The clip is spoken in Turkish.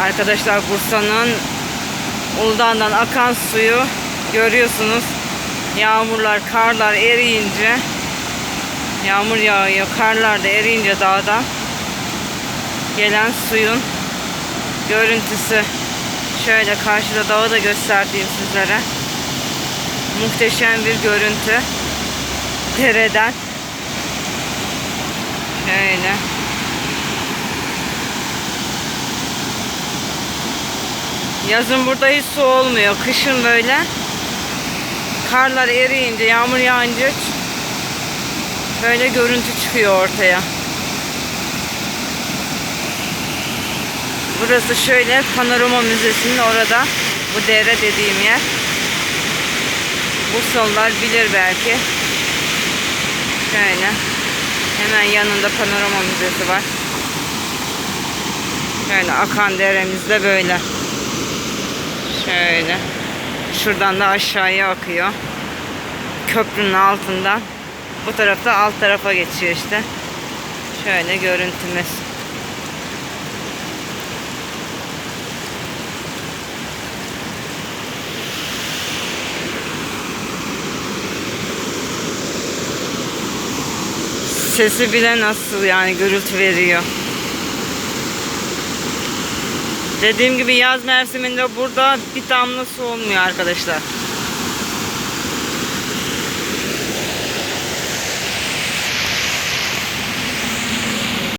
Arkadaşlar Bursa'nın Uludağ'dan akan suyu görüyorsunuz. Yağmurlar, karlar eriyince yağmur yağıyor. Karlar da eriyince dağdan gelen suyun görüntüsü. Şöyle karşıda dağı da göstereyim sizlere. Muhteşem bir görüntü. Dereden. Şöyle. Yazın burada hiç su olmuyor. Kışın böyle karlar eriyince, yağmur yağınca böyle görüntü çıkıyor ortaya. Burası şöyle Panorama Müzesi'nin orada bu dere dediğim yer. Bursalılar bilir belki. Şöyle. Hemen yanında Panorama Müzesi var. Şöyle akan deremiz de böyle. Şöyle. Şuradan da aşağıya akıyor. Köprünün altından. Bu tarafta alt tarafa geçiyor işte. Şöyle görüntümüz. Sesi bile nasıl yani gürültü veriyor. Dediğim gibi yaz mevsiminde burada bir damla su olmuyor arkadaşlar.